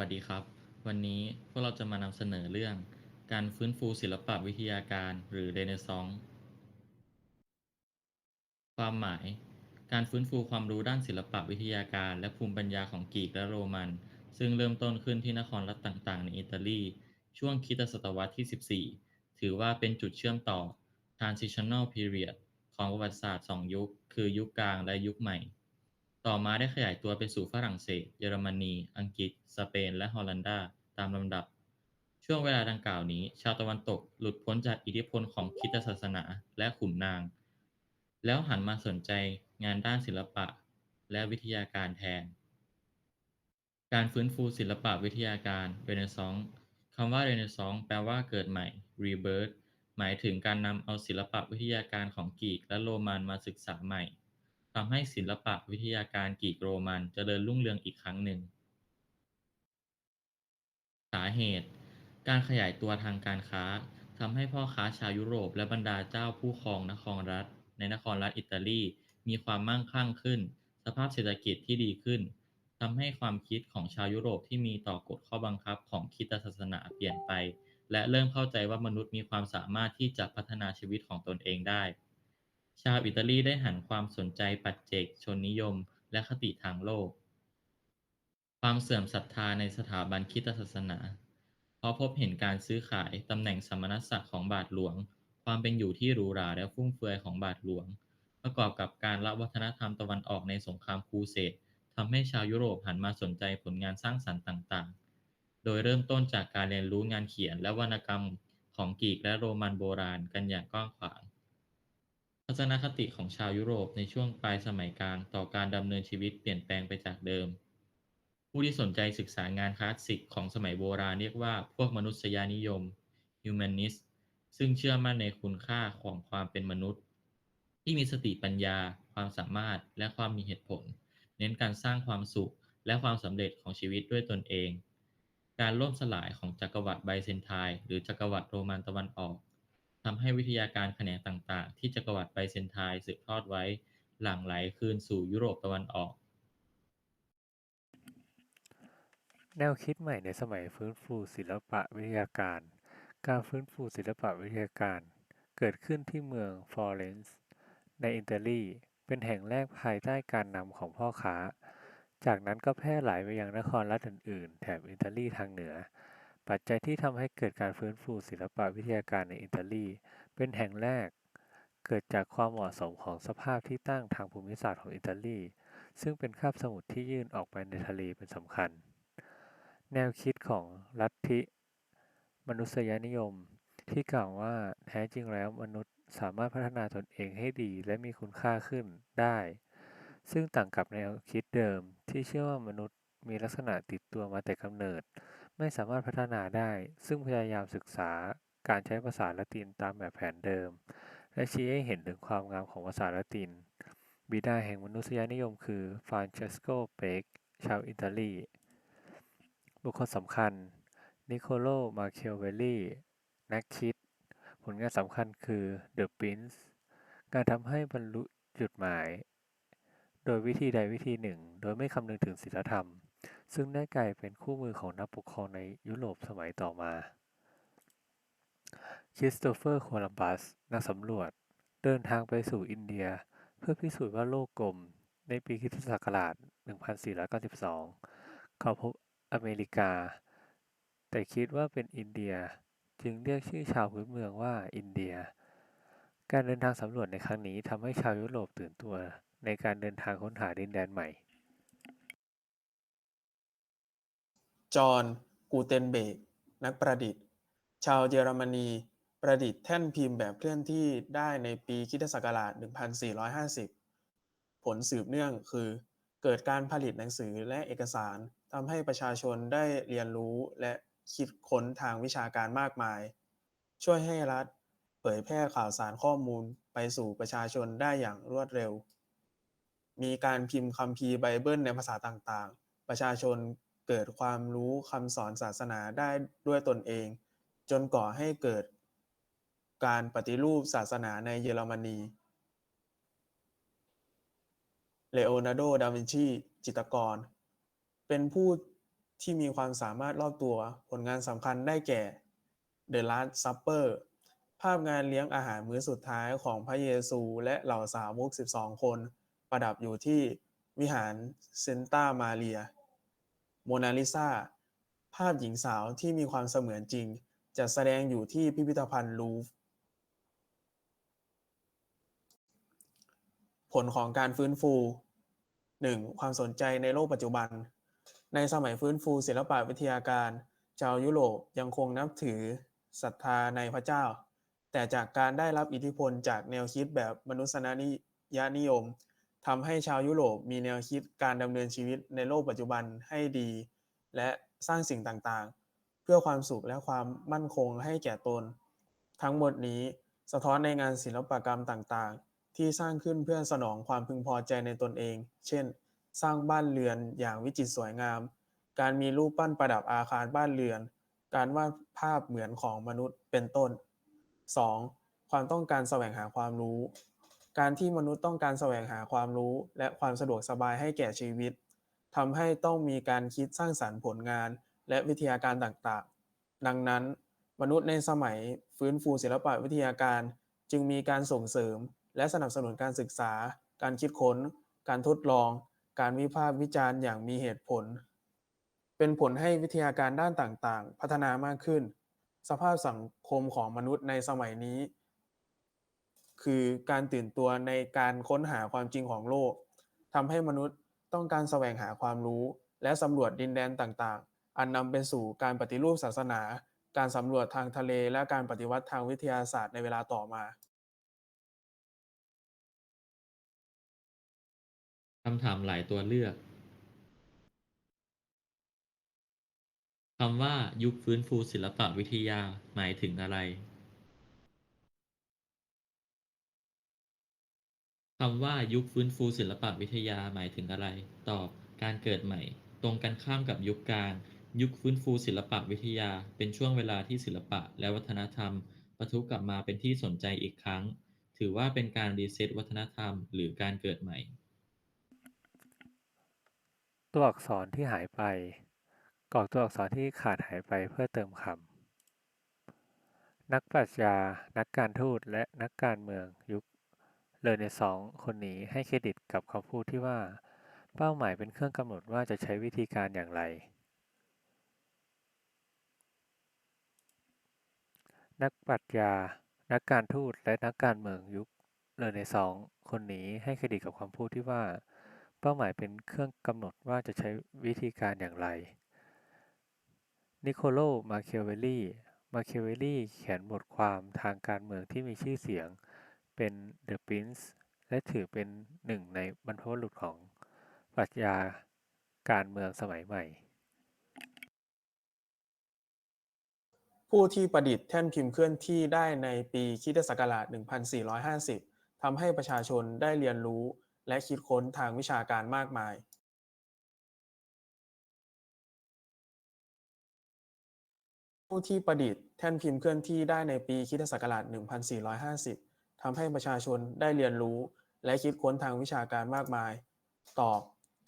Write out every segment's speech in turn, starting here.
วัสดีครับ วันนี้พวกเราจะมานำเสนอเรื่อง การฟื้นฟูศิลปวิทยาการ หรือเรเนซองส์ความหมาย การฟื้นฟูความรู้ด้านศิลปวิทยาการ และภูมิปัญญาของกรีกและโรมัน ซึ่งเริ่มต้นขึ้นที่นครรัฐต่างๆ ในอิตาลี ช่วงคริสตศตวรรษที่ 14 ถือว่าเป็นจุดเชื่อมต่อ transitional period ของประวัติศาสตร์สองยุค คือยุคกลางและยุคใหม่ ต่อมาได้ขยายตัวไปสู่ฝรั่งเศส เยอรมนี อังกฤษ สเปน และฮอลันดา ตามลำดับ ช่วงเวลาดังกล่าวนี้ ชาวตะวันตกหลุดพ้นจากอิทธิพลของคริสตศาสนาและขุนนาง แล้วหันมาสนใจงานด้านศิลปะและวิทยาการแทน การฟื้นฟูศิลปะวิทยาการเรเนซองส์คำว่าเรเนซองส์แปลว่าเกิดใหม่ rebirth หมายถึงการนำเอาศิลปะวิทยาการของกรีกและโรมันมาศึกษาใหม่ ทำให้ศิลปะวิทยาการกรีกโรมันเจริญรุ่งเรืองอีกครั้งหนึ่ง สาเหตุ การขยายตัวทางการค้าทำให้พ่อค้าชาวยุโรปและบรรดาเจ้าผู้ครองนครรัฐ ในนครรัฐอิตาลีมีความมั่งคั่งขึ้น สภาพเศรษฐกิจที่ดีขึ้นทำให้ความคิดของชาวยุโรปที่มีต่อกฎข้อบังคับของคริสตศาสนาเปลี่ยนไป และเริ่มเข้าใจว่ามนุษย์มีความสามารถที่จะพัฒนาชีวิตของตนเองได้ ชาวอิตาลีได้หันความสนใจปัจเจกชนนิยมและคติทางโลก ความเสื่อมศรัทธาในสถาบันคิตศาสนา เพราะพบเห็นการซื้อขายตำแหน่งสมณศักดิ์ของบาทหลวง ความเป็นอยู่ที่หรูหราและฟุ่มเฟือยของบาทหลวง ประกอบกับการละวัฒนธรรมตะวันออกในสงครามครูเสดทำให้ชาวยุโรปหันมาสนใจผลงานสร้างสรรค์ต่างๆ โดยเริ่มต้นจากการเรียนรู้งานเขียนและวรรณกรรมของกรีกและโรมันโบราณกันอย่างกว้างขวาง ศนคติของชาวยุโรปในช่วงปลายสมัยกลางต่อการดำเนินชีวิตเปลี่ยนแปลงไปจากเดิม ผู้ที่สนใจศึกษางานคลาสสิกของสมัยโบราณเรียกว่าพวกมนุษยนิยม humanist ซึ่งเชื่อมั่นในคุณค่าของความเป็นมนุษย์ ที่มีสติปัญญา ความสามารถและความมีเหตุผล เน้นการสร้างความสุขและความสำเร็จของชีวิตด้วยตนเอง การล่มสลายของจักรวรรดิไบเซนไทน์หรือจักรวรรดิโรมันตะวันออก ทำให้วิทยาการแขนงต่างๆ ที่จักรวรรดิไบเซนไทน์สืบทอดไว้หลั่งไหลคืนสู่ยุโรปตะวันออก แนวคิดใหม่ในสมัยฟื้นฟูศิลปะวิทยาการ การฟื้นฟูศิลปะวิทยาการ เกิดขึ้นที่เมืองฟลอเรนซ์ในอิตาลีเป็นแห่งแรกภายใต้การนำของพ่อค้า จากนั้นก็แพร่หลายไปยังนครรัฐอื่นๆ แถบอิตาลีทางเหนือ ปัจจัยที่ทำให้เกิดการฟื้นฟูศิลปะวิทยาการในอิตาลี เป็นแห่งแรก เกิดจากความเหมาะสมของสภาพที่ตั้งทางภูมิศาสตร์ของอิตาลี ซึ่งเป็นคาบสมุทรที่ยื่นออกไปในทะเลเป็นสำคัญ แนวคิดของลัทธิมนุษยนิยม ที่กล่าวว่าแท้จริงแล้วมนุษย์สามารถพัฒนาตนเองให้ดีและมีคุณค่าขึ้นได้ ซึ่งต่างกับแนวคิดเดิมที่เชื่อว่ามนุษย์มีลักษณะติดตัวมาแต่กำเนิด ไม่สามารถพัฒนาได้ ซึ่งพยายามศึกษาการใช้ภาษาละตินตามแบบแผนเดิม และชี้ให้เห็นถึงความงามของภาษาละติน บิดาแห่งมนุษยนิยมคือฟรานเชสโก เปก ชาวอิตาลี บุคคลสำคัญ นิโคโล มาเคียวเวลลีนักคิด ผลงานสำคัญคือ The Prince การทำให้บรรลุจุดหมาย โดยวิธีใดวิธีหนึ่ง โดยไม่คำนึงถึงศีลธรรม ซึ่งได้กลายเป็นคู่มือของนักปกครองในยุโรปสมัยต่อมา คริสโตเฟอร์ โคลัมบัส นักสำรวจ เดินทางไปสู่อินเดีย เพื่อพิสูจน์ว่าโลกกลม ในปีคริสตศักราช1492 เขาพบอเมริกา แต่คิดว่าเป็นอินเดีย จึงเรียกชื่อชาวพื้นเมืองว่าอินเดีย การเดินทางสำรวจในครั้งนี้ทำให้ชาวยุโรปตื่นตัวในการเดินทางค้นหาดินแดนใหม่ จอห์นกูเทนเบกนักประดิษฐ์ ชาวเยอรมนี ประดิษฐ์แท่นพิมพ์แบบเคลื่อนที่ได้ในปีคริสตศักราช 1450 ผลสืบเนื่องคือ เกิดการผลิตหนังสือและเอกสารทำให้ประชาชนได้เรียนรู้และคิดค้นทางวิชาการมากมาย ช่วยให้รัฐเผยแพร่ข่าวสารข้อมูลไปสู่ประชาชนได้อย่างรวดเร็ว มีการพิมพ์คัมภีร์ไบเบิลในภาษาต่างๆ ประชาชน เกิดความรู้คำสอนศาสนาได้ด้วยตนเอง จนก่อให้เกิดการปฏิรูปศาสนาในเยอรมนี เลโอนาร์โด ดาวินชี จิตรกร เป็นผู้ที่มีความสามารถรอบตัว ผลงานสำคัญได้แก่ The Last Supper ภาพงานเลี้ยงอาหารมื้อสุดท้ายของพระเยซูและเหล่าสาวก 12 คน ประดับอยู่ที่วิหารเซนตามาเรีย โมนาลิซาภาพหญิงสาวที่มีความเสมือนจริง จะแสดงอยู่ที่พิพิธภัณฑ์ลูฟ์ผลของการฟื้นฟู 1. ความสนใจในโลกปัจจุบัน ในสมัยฟื้นฟูศิลปะวิทยาการ ชาวยุโรปยังคงนับถือศรัทธาในพระเจ้า แต่จากการได้รับอิทธิพลจากแนวคิดแบบมนุษยนิยม ทำให้ชาวยุโรปมีแนวคิดการดำเนินชีวิตในโลกปัจจุบันให้ดี และสร้างสิ่งต่างๆ เพื่อความสุขและความมั่นคงให้แก่ตน ทั้งหมดนี้สะท้อนในงานศิลปกรรมต่างๆ ที่สร้างขึ้นเพื่อสนองความพึงพอใจในตนเอง เช่น สร้างบ้านเรือนอย่างวิจิตรสวยงาม การมีรูปปั้นประดับอาคารบ้านเรือน การวาดภาพเหมือนของมนุษย์เป็นต้น 2. ความต้องการแสวงหาความรู้ การที่มนุษย์ต้องการแสวงหาความรู้ และความสะดวกสบายให้แก่ชีวิตทำให้ต้องมีการคิดสร้างสรรค์ผลงาน และวิทยาการต่างๆ ดังนั้น มนุษย์ในสมัยฟื้นฟูศิลปะวิทยาการ จึงมีการส่งเสริม และสนับสนุนการศึกษา การคิดค้น การทดลอง การวิพากษ์วิจารณ์อย่างมีเหตุผล เป็นผลให้วิทยาการด้านต่างๆ พัฒนามากขึ้น สภาพสังคมของมนุษย์ในสมัยนี้ คือการตื่นตัวในการค้นหาความจริงของโลกทำให้มนุษย์ต้องการแสวงหาความรู้ และสำรวจดินแดนต่างๆ อันนำไปสู่การปฏิรูปศาสนา การสำรวจทางทะเลและการปฏิวัติทางวิทยาศาสตร์ในเวลาต่อมาคำถามหลายตัวเลือกคำว่ายุคฟื้นฟูศิลปวิทยาหมายถึงอะไร คำว่ายุคฟื้นฟูศิลปวิทยาหมายถึงอะไร ตอบ การเกิดใหม่ ตรงกันข้ามกับยุคกลาง ยุคฟื้นฟูศิลปวิทยา เป็นช่วงเวลาที่ศิลปะและวัฒนธรรมปะทุกลับมาเป็นที่สนใจอีกครั้ง ถือว่าเป็นการรีเซ็ตวัฒนธรรม หรือการเกิดใหม่ ตัวอักษรที่หายไปกรอกตัวอักษรที่ขาดหายไปเพื่อเติมคำนักปรัชญา นักการทูต และนักการเมืองยุค เรเนซองคนนี้ให้เครดิตกับคำพูดที่ว่า เป้าหมายเป็นเครื่องกำหนดว่าจะใช้วิธีการอย่างไร นักปรัชญา นักการทูตและนักการเมืองยุคเรเนซองคนนี้ให้เครดิตกับคำพูดที่ว่า เป้าหมายเป็นเครื่องกำหนดว่าจะใช้วิธีการอย่างไรนิโคโลมาเคียเวลลี่มาเคียเวลลี่เขียนบทความทางการเมืองที่มีชื่อเสียง เป็น The Prince และถือเป็นหนึ่งในบรรพบุรุษของปรัชญาการเมืองสมัยใหม่ ผู้ที่ประดิษฐ์แท่นพิมพ์เคลื่อนที่ได้ในปีคริสตศักราช 1450 ทำให้ประชาชนได้เรียนรู้และคิดค้นทางวิชาการมากมาย ผู้ที่ประดิษฐ์แท่นพิมพ์เคลื่อนที่ได้ในปีคริสตศักราช 1450 ทำให้ประชาชนได้เรียนรู้ และคิดค้นทางวิชาการมากมาย ตอบ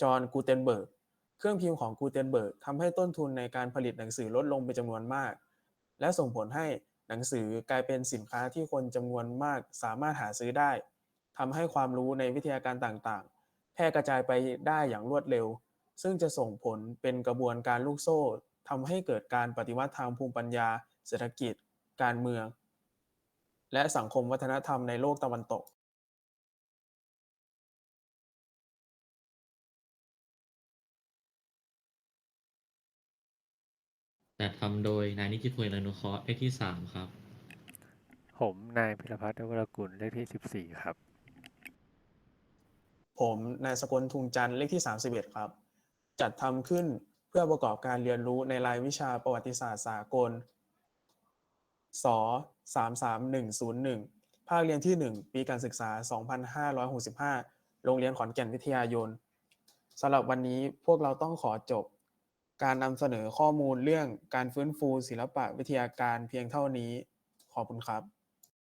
จอห์น กูเทนเบิร์ก เครื่องพิมพ์ของกูเทนเบิร์กทำให้ต้นทุนในการผลิตหนังสือลดลงเป็นจำนวนมาก และส่งผลให้หนังสือกลายเป็นสินค้าที่คนจำนวนมากสามารถหาซื้อได้ทำให้ความรู้ในวิทยาการต่างๆ แพร่กระจายไปได้อย่างรวดเร็ว ซึ่งจะส่งผลเป็นกระบวนการลูกโซ่ทำให้เกิดการปฏิวัติทางภูมิปัญญา เศรษฐกิจ การเมือง และสังคมวัฒนธรรมในโลกตะวันตกแต่ทำโดยนายนิติพลอนุเคราะห์เลขที่สามครับ ผมนายพิรพัฒน์วรกุลเลขที่14ครับ ผมนายสกลทุงจันทร์เลขที่31ครับ จัดทำขึ้นเพื่อประกอบการเรียนรู้ในรายวิชาประวัติศาสตร์สากล ส33101ภาคเรียนที่1ปีการศึกษา2565โรงเรียนขอนแก่นวิทยายนสำหรับวันนี้พวกเราต้องขอจบ การนำเสนอข้อมูลเรื่องการฟื้นฟูศิลปะวิทยาการเพียงเท่านี้ ขอบคุณครับ